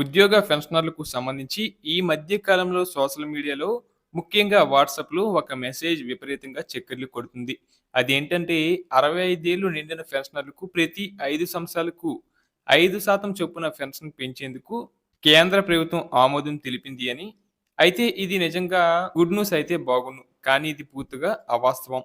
ఉద్యోగ పెన్షనర్లకు సంబంధించి ఈ మధ్య కాలంలో సోషల్ మీడియాలో ముఖ్యంగా వాట్సాప్‌లో ఒక మెసేజ్ విపరీతంగా చక్కర్లు కొడుతుంది. అదేంటంటే అరవై ఐదేళ్ళు నిండిన పెన్షనర్లకు ప్రతి ఐదు సంవత్సరాలకు ఐదు శాతం చొప్పున పెన్షన్ పెంచేందుకు కేంద్ర ప్రభుత్వం ఆమోదం తెలిపింది అని. అయితే ఇది నిజంగా గుడ్ న్యూస్ అయితే బాగుండు కానీ ఇది పూర్తిగా అవాస్తవం.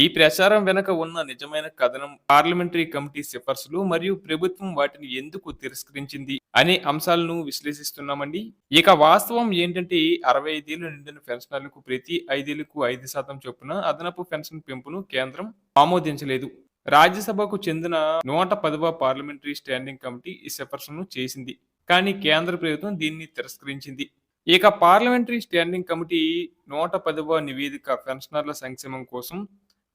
ఈ ప్రచారం వెనుక ఉన్న నిజమైన కథనం పార్లమెంటరీ కమిటీ సిఫార్సులు మరియు ప్రభుత్వం వాటిని ఎందుకు తిరస్కరించింది అనే అంశాలను విశ్లేషిస్తున్నామండి. ఇక వాస్తవం ఏంటంటే అరవై ఐదేళ్ళు నిండిన పెన్షనర్లకు ప్రతి ఐదేళ్ళకు ఐదు శాతం చొప్పున అదనపు పెన్షన్ పెంపును కేంద్రం ఆమోదించలేదు. రాజ్యసభకు చెందిన 110వ పార్లమెంటరీ స్టాండింగ్ కమిటీ ఈ సిఫార్సును చేసింది. కానీ కేంద్ర ప్రభుత్వం దీన్ని తిరస్కరించింది. ఇక పార్లమెంటరీ స్టాండింగ్ కమిటీ 110వ నివేదిక పెన్షనర్ల సంక్షేమం కోసం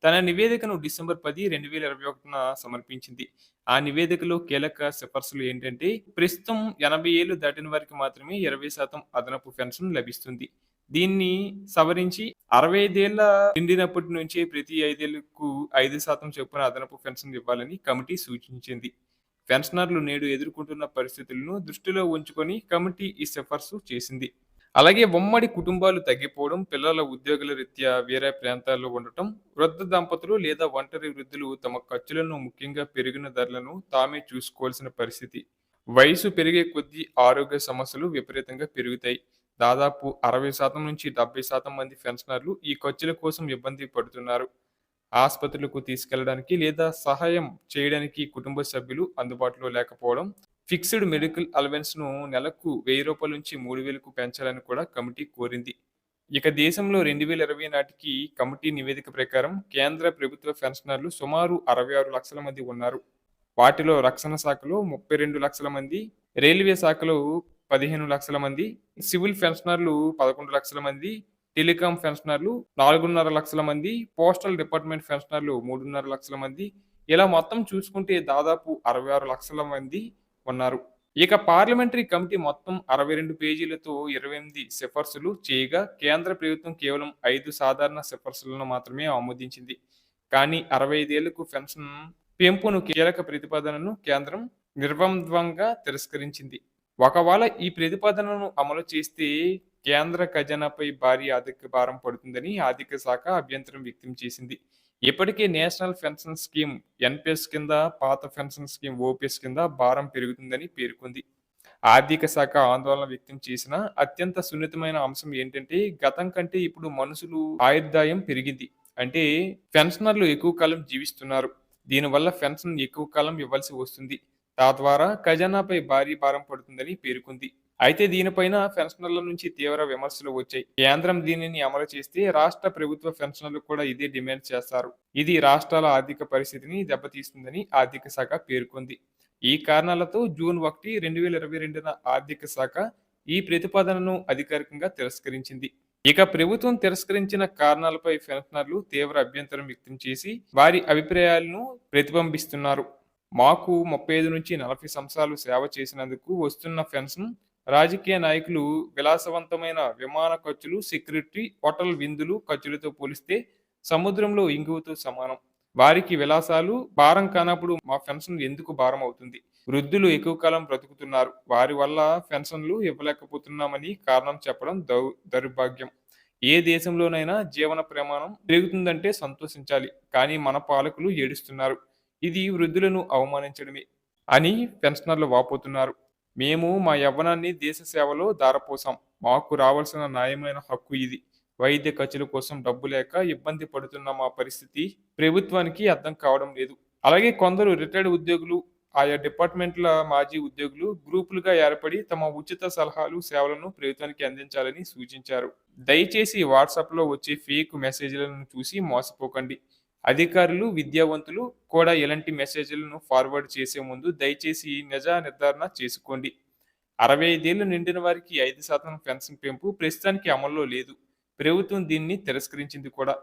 తన నివేదికను డిసెంబర్ 10, 2021న సమర్పించింది. ఆ నివేదికలో కీలక సిఫార్సులు ఏంటంటే ప్రస్తుతం ఎనభై ఏళ్ళు దాటిన వారికి మాత్రమే 20% అదనపు పెన్షన్ లభిస్తుంది. దీన్ని సవరించి అరవై ఐదేళ్ళ నిండినప్పటి నుంచే ప్రతి ఐదేళ్ళకు ఐదు శాతం చొప్పున అదనపు పెన్షన్ ఇవ్వాలని కమిటీ సూచించింది. పెన్షనర్లు నేడు ఎదుర్కొంటున్న పరిస్థితులను దృష్టిలో ఉంచుకొని కమిటీ ఈ సిఫార్సు చేసింది. అలాగే ఉమ్మడి కుటుంబాలు తగ్గిపోవడం, పిల్లల ఉద్యోగుల రీత్యా వేరే ప్రాంతాల్లో ఉండటం, వృద్ధ దంపతులు లేదా ఒంటరి వృద్ధులు తమ ఖర్చులను ముఖ్యంగా పెరిగిన ధరలను తామే చూసుకోవాల్సిన పరిస్థితి. వయసు పెరిగే కొద్దీ ఆరోగ్య సమస్యలు విపరీతంగా పెరుగుతాయి. దాదాపు 60% నుంచి 70% మంది పెన్షనర్లు ఈ ఖర్చుల కోసం ఇబ్బంది పడుతున్నారు. ఆసుపత్రులకు తీసుకెళ్ళడానికి లేదా సహాయం చేయడానికి కుటుంబ సభ్యులు అందుబాటులో లేకపోవడం, ఫిక్స్డ్ మెడికల్ అలవెన్స్‌ను నెలకు వెయ్యి రూపాయల నుంచి 3000కు పెంచాలని కూడా కమిటీ కోరింది. ఇక దేశంలో 2020 నాటికి కమిటీ నివేదిక ప్రకారం కేంద్ర ప్రభుత్వ పెన్షనర్లు సుమారు 66 లక్షల మంది ఉన్నారు. వాటిలో రక్షణ శాఖలో 32 లక్షల మంది, రైల్వే శాఖలో 15 లక్షల మంది, సివిల్ పెన్షనర్లు 11 లక్షల మంది, టెలికాం పెన్షనర్లు 4.5 లక్షల మంది, పోస్టల్ డిపార్ట్మెంట్ పెన్షనర్లు 3.5 లక్షల మంది ఇలా మొత్తం చూసుకుంటే దాదాపు 66 లక్షల మంది ఉన్నారు. ఇక పార్లమెంటరీ కమిటీ మొత్తం 62 పేజీలతో 28 సిఫార్సులు చేయగా కేంద్ర ప్రభుత్వం కేవలం ఐదు సాధారణ సిఫార్సులను మాత్రమే ఆమోదించింది. కానీ అరవై ఐదేళ్ళకు పెన్షన్ పెంపును కీలక ప్రతిపాదనను కేంద్రం నిర్వంద్వంగా తిరస్కరించింది. ఒకవేళ ఈ ప్రతిపాదనను అమలు చేస్తే కేంద్ర ఖజానాపై భారీ ఆర్థిక భారం పడుతుందని ఆర్థిక శాఖ అభ్యంతరం వ్యక్తం చేసింది. ఇప్పటికీ నేషనల్ పెన్షన్ స్కీమ్ ఎన్‌పిఎస్ కింద, పాత పెన్షన్ స్కీమ్ ఓపీఎస్ కింద భారం పెరుగుతుందని పేర్కొంది. ఆర్థిక శాఖ ఆందోళన వ్యక్తం చేసిన అత్యంత సున్నితమైన అంశం ఏంటంటే గతం కంటే ఇప్పుడు మనుషులు ఆయుర్దాయం పెరిగింది. అంటే పెన్షనర్లు ఎక్కువ కాలం జీవిస్తున్నారు. దీనివల్ల పెన్షన్ ఎక్కువ కాలం ఇవ్వాల్సి వస్తుంది. తద్వారా ఖజానాపై భారీ భారం పడుతుందని పేర్కొంది. అయితే దీనిపైన పెన్షనర్ల నుంచి తీవ్ర విమర్శలు వచ్చాయి. కేంద్రం దీనిని అమలు చేస్తే రాష్ట్ర ప్రభుత్వ పెన్షనర్లు కూడా ఇదే డిమాండ్ చేస్తారు. ఇది రాష్ట్రాల ఆర్థిక పరిస్థితిని దెబ్బతీస్తుందని ఆర్థిక శాఖ పేర్కొంది. ఈ కారణాలతో జూన్ 1, 2022న ఆర్థిక శాఖ ఈ ప్రతిపాదనను అధికారికంగా తిరస్కరించింది. ఇక ప్రభుత్వం తిరస్కరించిన కారణాలపై పెన్షనర్లు తీవ్ర అభ్యంతరం వ్యక్తం చేసి వారి అభిప్రాయాలను ప్రతిబింబిస్తున్నారు. మాకు 35 నుంచి 40 సంవత్సరాలు సేవ చేసినందుకు వస్తున్న పెన్షన్ రాజకీయ నాయకులు విలాసవంతమైన విమాన ఖర్చులు, సెక్యూరిటీ, హోటల్ విందులు ఖర్చులతో పోలిస్తే సముద్రంలో ఇంగువతో సమానం. వారికి విలాసాలు భారం కానప్పుడు మా పెన్షన్ ఎందుకు భారం అవుతుంది? వృద్ధులు ఎక్కువ కాలం బ్రతుకుతున్నారు. వారి వల్ల పెన్షన్లు ఇవ్వలేకపోతున్నామని కారణం చెప్పడం దౌ దౌర్భాగ్యం. ఏ దేశంలోనైనా జీవన ప్రమాణం పెరుగుతుందంటే సంతోషించాలి. కానీ మన పాలకులు ఏడుస్తున్నారు. ఇది వృద్ధులను అవమానించడమే అని పెన్షనర్లు వాపోతున్నారు. మేము మా యవ్వనాన్ని దేశ సేవలో దారపోసాం మాకు రావాల్సిన న్యాయమైన హక్కు ఇది. వైద్య ఖర్చుల కోసం డబ్బు లేక ఇబ్బంది పడుతున్న మా పరిస్థితి ప్రభుత్వానికి అర్థం కావడం లేదు. అలాగే కొందరు రిటైర్డ్ ఉద్యోగులు, ఆయా డిపార్ట్మెంట్ల మాజీ ఉద్యోగులు గ్రూపులుగా ఏర్పడి తమ ఉచిత సలహాలు, సేవలను ప్రభుత్వానికి అందించాలని సూచించారు. దయచేసి వాట్సాప్‌లో వచ్చే ఫేక్ మెసేజ్‌లను చూసి మోసపోకండి. అధికారులు, విద్యావంతులు కూడా ఇలాంటి మెసేజ్‌లను ఫార్వర్డ్ చేసే ముందు దయచేసి నిజ నిర్ధారణ చేసుకోండి. అరవై ఐదేళ్ళు నిండిన వారికి ఐదు శాతం పెన్షన్ పెంపు ప్రస్తుతానికి అమల్లో లేదు. ప్రభుత్వం దీన్ని తిరస్కరించింది కూడా.